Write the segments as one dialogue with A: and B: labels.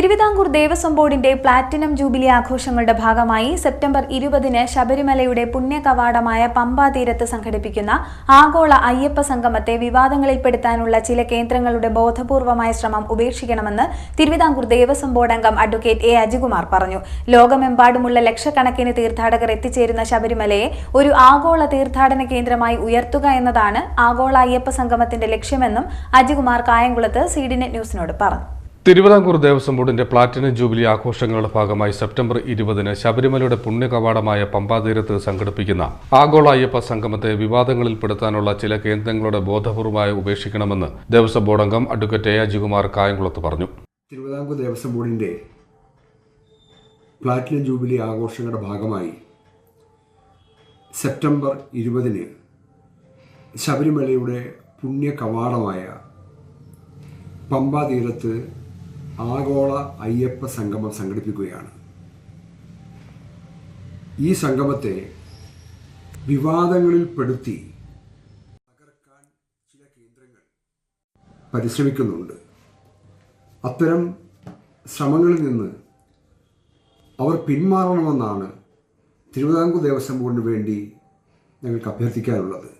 A: തിരുവിതാംകൂർ ദേവസ്വം ബോർഡിന്റെ platinum jubilee ആഘോഷങ്ങളുടെ ഭാഗമായി സെപ്റ്റംബർ ഇരുപതിന് ശബരിമലയുടെ പുണ്യകവാടമായ പമ്പാ തീരത്ത് സംഘടിപ്പിക്കുന്ന ആഗോള അയ്യപ്പ സംഗമത്തെ വിവാദങ്ങളിൽപ്പെടുത്താനുള്ള ചില കേന്ദ്രങ്ങളുടെ ബോധപൂർവമായ ശ്രമം ഉപേക്ഷിക്കണമെന്ന് തിരുവിതാംകൂർ ദേവസ്വം ബോർഡ് അംഗം അഡ്വക്കേറ്റ് എ അജികുമാർ പറഞ്ഞു. ലോകമെമ്പാടുമുള്ള ലക്ഷക്കണക്കിന് തീർത്ഥാടകർ എത്തിച്ചേരുന്ന ശബരിമലയെ ഒരു ആഗോള തീർത്ഥാടന കേന്ദ്രമായി ഉയർത്തുക എന്നതാണ് ആഗോള അയ്യപ്പ സംഗമത്തിന്റെ ലക്ഷ്യമെന്നും അജികുമാർ കായംകുളത്ത് സീഡിനെറ്റ് ന്യൂസിനോട് പറഞ്ഞു.
B: തിരുവിതാംകൂർ ദേവസ്വം ബോർഡിന്റെ പ്ലാറ്റിനം ജൂബിലി ആഘോഷങ്ങളുടെ ഭാഗമായി സെപ്റ്റംബർ ഇരുപതിന് ശബരിമലയുടെ പുണ്യകവാടമായ പമ്പാതീരത്ത് സംഘടിപ്പിക്കുന്ന ആഗോള അയ്യപ്പ സംഗമത്തെ വിവാദങ്ങളിൽപ്പെടുത്താനുള്ള ചില കേന്ദ്രങ്ങളുടെ ബോധപൂർവമായി ഉപേക്ഷിക്കണമെന്ന് ദേവസ്വം ബോർഡ് അംഗം അഡ്വക്കേറ്റ് എ. അജികുമാർ കായംകുളത്ത് പറഞ്ഞു.
C: തിരുവിതാംകൂർ ദേവസ്വം ബോർഡിന്റെ പ്ലാറ്റിനം ജൂബിലി ആഘോഷങ്ങളുടെ ഭാഗമായി സെപ്റ്റംബർ ഇരുപതിന് ശബരിമലയുടെ പുണ്യകവാടമായ പമ്പാതീരത്ത് പമ്പാ തീരത്ത് ആഗോള അയ്യപ്പ സംഗമം സംഘടിപ്പിക്കുകയാണ്. ഈ സംഗമത്തെ വിവാദങ്ങളിൽപ്പെടുത്തി തകർക്കാൻ ചില കേന്ദ്രങ്ങൾ പരിശ്രമിക്കുന്നുണ്ട്. അത്തരം ശ്രമങ്ങളിൽ നിന്ന് അവർ പിന്മാറണമെന്നാണ് തിരുവിതാംകൂർ ദേവസ്വം ബോർഡിന് വേണ്ടി ഞങ്ങൾക്ക് അഭ്യർത്ഥിക്കാനുള്ളത്.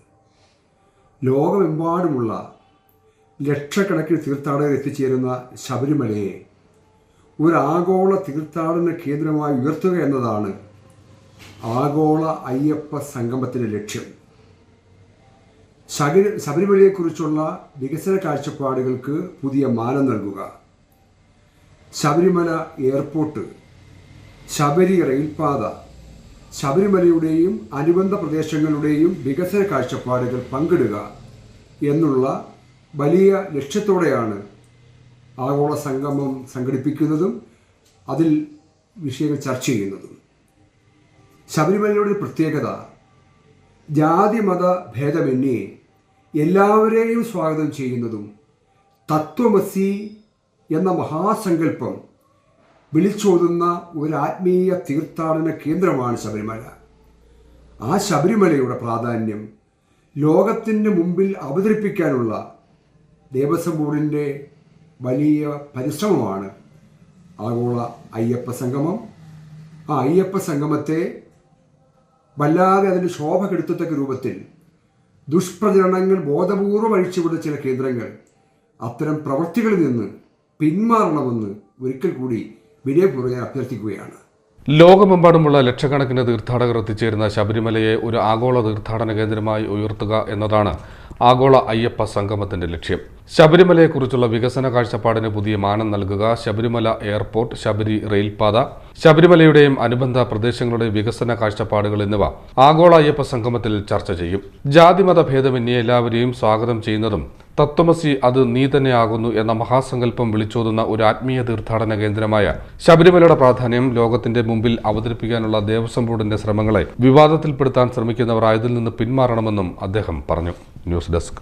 C: ലോകമെമ്പാടുമുള്ള ലക്ഷക്കണക്കിന് തീർത്ഥാടകർ എത്തിച്ചേരുന്ന ശബരിമലയെ ഒരു ആഗോള തീർത്ഥാടന കേന്ദ്രമായി ഉയർത്തുക എന്നതാണ് ആഗോള അയ്യപ്പ സംഗമത്തിന്റെ ലക്ഷ്യം. ശബരി ശബരിമലയെക്കുറിച്ചുള്ള വികസന കാഴ്ചപ്പാടുകൾക്ക് പുതിയ മാനം നൽകുക. ശബരിമല എയർപോർട്ട് ശബരി റെയിൽപാത ശബരിമലയുടെയും അനുബന്ധ പ്രദേശങ്ങളുടെയും വികസന കാഴ്ചപ്പാടുകൾ പങ്കിടുക എന്നുള്ള വലിയ ലക്ഷ്യത്തോടെയാണ് ആഗോള സംഗമം സംഘടിപ്പിക്കുന്നതും അതിൽ വിഷയങ്ങൾ ചർച്ച ചെയ്യുന്നതും. ശബരിമലയുടെ പ്രത്യേകത ജാതി മത ഭേദമന്യേ എല്ലാവരെയും സ്വാഗതം ചെയ്യുന്നതും തത്വമസി എന്ന മഹാസങ്കല്പം വിളിച്ചോതുന്ന ഒരു ആത്മീയ തീർത്ഥാടന കേന്ദ്രമാണ് ശബരിമല. ആ ശബരിമലയുടെ പ്രാധാന്യം ലോകത്തിന്റെ മുമ്പിൽ അവതരിപ്പിക്കാനുള്ള ദേവസ്വം ബോർഡിന്റെ വലിയ പരിശ്രമമാണ് ആഗോള അയ്യപ്പ സംഗമം. ആ അയ്യപ്പ സംഗമത്തെ വല്ലാതെ അതിന് ശോഭ കെടുത്തത്തക്ക രൂപത്തിൽ ദുഷ്പ്രചരണങ്ങൾ ബോധപൂർവം അഴിച്ചുവിടുന്ന ചില കേന്ദ്രങ്ങൾ അത്തരം പ്രവൃത്തികളിൽ നിന്ന് പിന്മാറണമെന്ന് ഒരിക്കൽ കൂടി വിനയപൂർവം അഭ്യർത്ഥിക്കുകയാണ്.
B: ലോകമെമ്പാടുമുള്ള ലക്ഷക്കണക്കിന് തീർത്ഥാടകർ എത്തിച്ചേരുന്ന ശബരിമലയെ ഒരു ആഗോള തീർത്ഥാടന കേന്ദ്രമായി ഉയർത്തുക എന്നതാണ് ആഗോള അയ്യപ്പ സംഗമത്തിന്റെ ലക്ഷ്യം. ശബരിമലയെക്കുറിച്ചുള്ള വികസന കാഴ്ചപ്പാടിന് പുതിയ മാനം നൽകുക. ശബരിമല എയർപോർട്ട് ശബരി റെയിൽപാത ശബരിമലയുടെയും അനുബന്ധ പ്രദേശങ്ങളുടെ വികസന കാഴ്ചപ്പാടുകൾ എന്നിവ ആഗോള അയ്യപ്പ സംഗമത്തിൽ ചർച്ച ചെയ്യും. ജാതിമത ഭേദമന്യേ എല്ലാവരെയും സ്വാഗതം ചെയ്യുന്നതും തത്വമസി അത് നീ തന്നെയാകുന്നു എന്ന മഹാസങ്കല്പം വിളിച്ചോതുന്ന ഒരു ആത്മീയ തീർത്ഥാടന കേന്ദ്രമായ ശബരിമലയുടെ പ്രാധാന്യം ലോകത്തിന്റെ മുമ്പിൽ അവതരിപ്പിക്കാനുള്ള ദേവസ്വം ബോർഡിന്റെ ശ്രമങ്ങളെ വിവാദത്തിൽപ്പെടുത്താൻ ശ്രമിക്കുന്നവർ ആയതിൽ നിന്ന് പിന്മാറണമെന്നും അദ്ദേഹം പറഞ്ഞു. News desk.